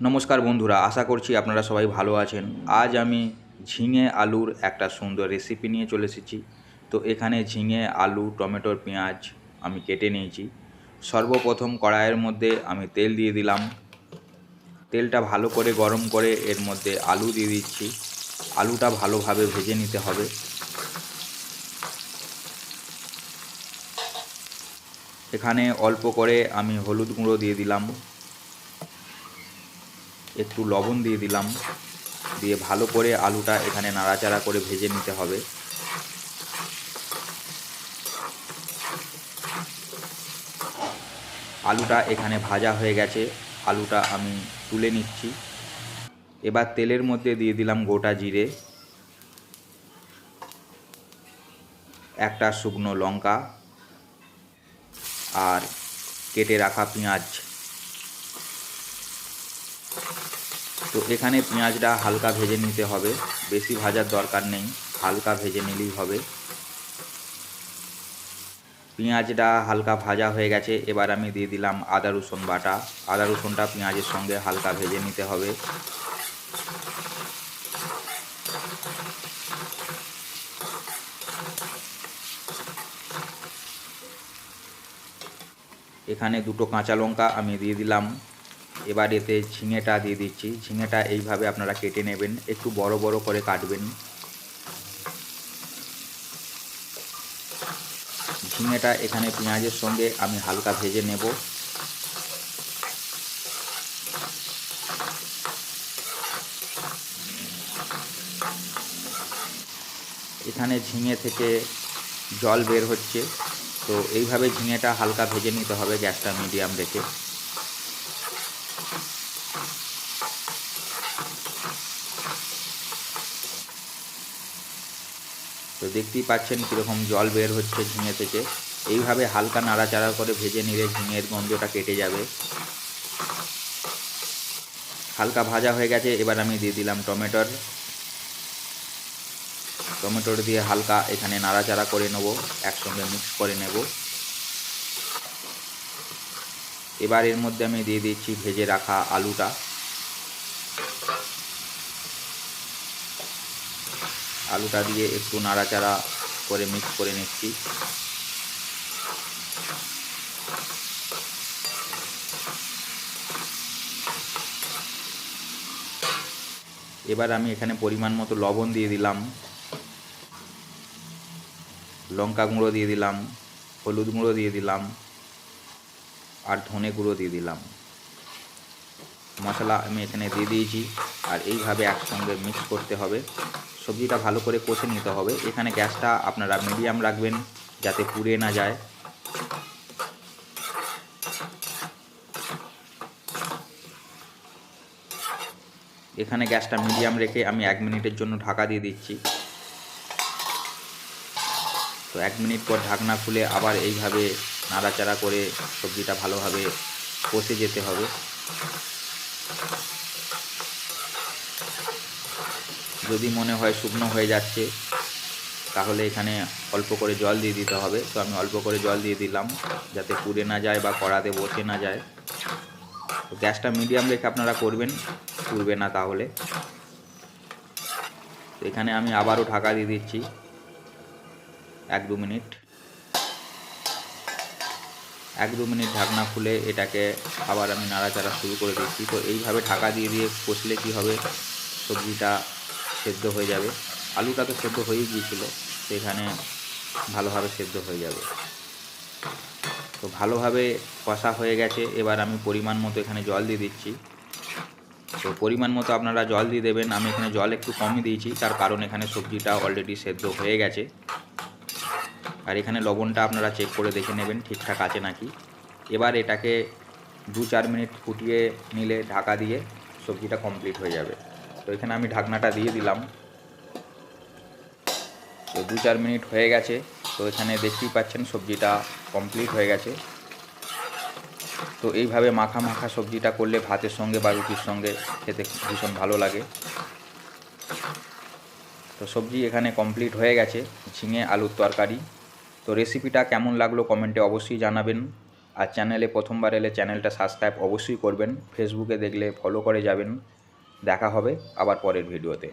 নমস্কার বন্ধুরা, আশা করছি আপনারা সবাই ভালো আছেন। আজ আমি ঝিঙে আলুর একটা সুন্দর রেসিপি নিয়ে চলে এসেছি। তো এখানে ঝিঙে, আলু টমেটোর পেঁয়াজ আমি কেটে নিয়েছি। সর্বপ্রথম কড়াইয়ের মধ্যে আমি তেল দিয়ে দিলাম। তেলটা ভালো করে গরম করে এর মধ্যে আলু দিয়ে দিচ্ছি। আলুটা ভালোভাবে ভেজে নিতে হবে। এখানে অল্প করে আমি হলুদ গুঁড়ো দিয়ে দিলাম। একটু লবণ দিয়ে দিলাম। দিয়ে ভালো করে আলুটা এখানে নাড়াচাড়া করে ভেজে নিতে হবে। আলুটা এখানে ভাজা হয়ে গেছে। আলুটা আমি তুলে নিচ্ছি। এবার তেলের মধ্যে দিয়ে দিলাম গোটা জিরে, একটা শুকনো লঙ্কা, আর কেটে রাখা পেঁয়াজ। তো এখানে পেঁয়াজটা হালকা ভেজে নিতে হবে। বেশি ভাজার দরকার নেই, হালকা ভেজে নিলেই হবে। পেঁয়াজটা হালকা ভাজা হয়ে গেছে, এবার আমি দিয়ে দিলাম আদা রসুন বাটা। আদা রসুনটা পেঁয়াজের সঙ্গে হালকা ভেজে নিতে হবে। এখানে দুটো কাঁচা লঙ্কা আমি দিয়ে দিলাম। এবার এতে ঝিঙেটা দিয়ে দিচ্ছি। ঝিঙেটা এইভাবে আপনারা কেটে নেবেন। একটু বড় বড় করে কাটবেন। ঝিঙেটা এখানে পেঁয়াজের সঙ্গে আমি হালকা ভেজে নেব। এখানে ঝিঙে থেকে জল বের হচ্ছে। তো এইভাবে ঝিঙেটা হালকা ভেজে নিতে হবে গ্যাসটা মিডিয়াম রেখে। তো দেখতেই পাচ্ছেন কীরকম জল বের হচ্ছে ঝিঙে থেকে। এইভাবে হালকা নাড়াচাড়া করে ভেজে নিলে ঝিঙের গন্ধটা কেটে যাবে। হালকা ভাজা হয়ে গেছে, এবার আমি দিয়ে দিলাম টমেটোর। টমেটোর দিয়ে হালকা এখানে নাড়াচাড়া করে নেব, একসঙ্গে মিক্স করে নেব। এবার এর মধ্যে আমি দিয়ে দিচ্ছি ভেজে রাখা আলুটা। আলুটা দিয়ে একটু নাড়াচাড়া করে মিক্স করে নিচ্ছি। এবার আমি এখানে পরিমাণ মতো লবণ দিয়ে দিলাম। লঙ্কা গুঁড়ো দিয়ে দিলাম, হলুদ গুঁড়ো দিয়ে দিলাম, আর ধনে গুঁড়ো দিয়ে দিলাম। মশলা আমি এখানে দিয়ে দিয়েছি, আর এইভাবে একসঙ্গে মিক্স করতে হবে। সবজিটা ভালো করে কষে নিতে হবে। এখানে গ্যাসটা আপনারা মিডিয়াম রাখবেন যাতে পুড়ে না যায়। এখানে গ্যাসটা মিডিয়াম রেখে আমি এক মিনিটের জন্য ঢাকা দিয়ে দিচ্ছি। তো এক মিনিট পর ঢাকনা খুলে আবার এইভাবে নাড়াচাড়া করে সবজিটা ভালোভাবে কষে যেতে হবে। যদি মনে হয় শুকনো হয়ে যাচ্ছে, তাহলে এখানে অল্প করে জল দিয়ে দিতে হবে। তো আমি অল্প করে জল দিয়ে দিলাম, যাতে পুড়ে না যায় বা কড়াতে বসে না যায়। তো গ্যাসটা মিডিয়াম রেখে আপনারা করবেন, পুড়বে না তাহলে। তো এখানে আমি আবারও ঢাকা দিয়ে দিচ্ছি, এক দু মিনিট। এক দু মিনিট ঢাকনা খুলে এটাকে আবার আমি নাড়াচাড়া শুরু করে দিচ্ছি। তো এইভাবে ঢাকা দিয়ে দিয়ে কষলে কি হবে? সবজিটা সেদ্ধ হয়ে যাবে। আলুটা তো সেদ্ধ হয়েই গিয়েছিল, সেখানে ভালোভাবে সেদ্ধ হয়ে যাবে। তো ভালোভাবে কষা হয়ে গেছে। এবার আমি পরিমাণ মতো এখানে জল দিয়ে দিচ্ছি। তো পরিমাণ মতো আপনারা জল দিয়ে দেবেন। আমি এখানে জল একটু কমই দিয়েছি, তার কারণ এখানে সবজিটা অলরেডি সেদ্ধ হয়ে গেছে। আর এখানে লবণটা আপনারা চেক করে দেখে নেবেন, ঠিকঠাক আছে নাকি। এবার এটাকে দু চার মিনিট ফুটিয়ে নিলে ঢাকা দিয়ে সবজিটা কমপ্লিট হয়ে যাবে। তো এখানে আমি ঢাকনাটা দিয়ে দিলাম। তো দু চার মিনিট হয়ে গেছে, তো এখানে দেখতেই পাচ্ছেন সবজিটা কমপ্লিট হয়ে গেছে। তো এইভাবে মাখা মাখা সবজিটা করলে ভাতের সঙ্গে বা রুটির সঙ্গে খেতে ভীষণ ভালো লাগে। তো সবজি এখানে কমপ্লিট হয়ে গেছে, ঝিঙে, আলুর তরকারি। তো রেসিপিটা কেমন লাগল কমেন্টে অবশ্যই জানাবেন। আর চ্যানেলে প্রথমবার এলে চ্যানেলটা সাবস্ক্রাইব অবশ্যই করবেন। ফেসবুকে দেখলে ফলো করে যাবেন। দেখা হবে আবার পরের ভিডিওতে।